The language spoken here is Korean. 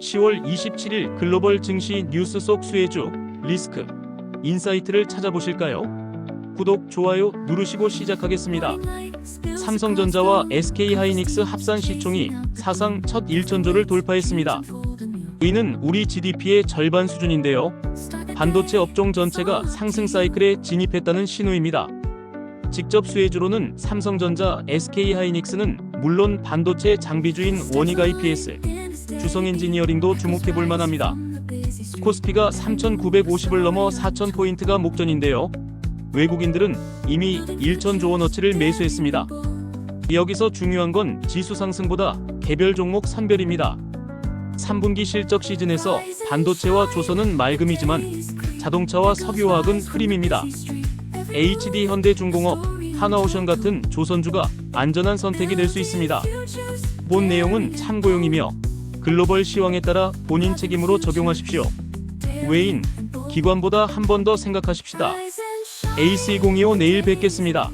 10월 27일 글로벌 증시 뉴스 속 수혜주 리스크 인사이트를 찾아보실까요? 구독, 좋아요 누르시고 시작하겠습니다. 삼성전자와 SK하이닉스 합산 시총이 사상 첫 1천조를 돌파했습니다. 이는 우리 GDP의 절반 수준인데요. 반도체 업종 전체가 상승 사이클에 진입했다는 신호입니다. 직접 수혜주로는 삼성전자, SK하이닉스는 물론 반도체 장비주인 원익 IPS, 주성엔지니어링도 주목해볼 만합니다. 코스피가 3,950을 넘어 4,000포인트가 목전인데요. 외국인들은 이미 1천조 원어치를 매수했습니다. 여기서 중요한 건 지수 상승보다 개별 종목 선별입니다. 3분기 실적 시즌에서 반도체와 조선은 맑음이지만 자동차와 석유화학은 흐림입니다. HD 현대중공업, 하나오션 같은 조선주가 안전한 선택이 될 수 있습니다. 본 내용은 참고용이며 글로벌 시황에 따라 본인 책임으로 적용하십시오. 외인, 기관보다 한 번 더 생각하십시다. AC025 내일 뵙겠습니다.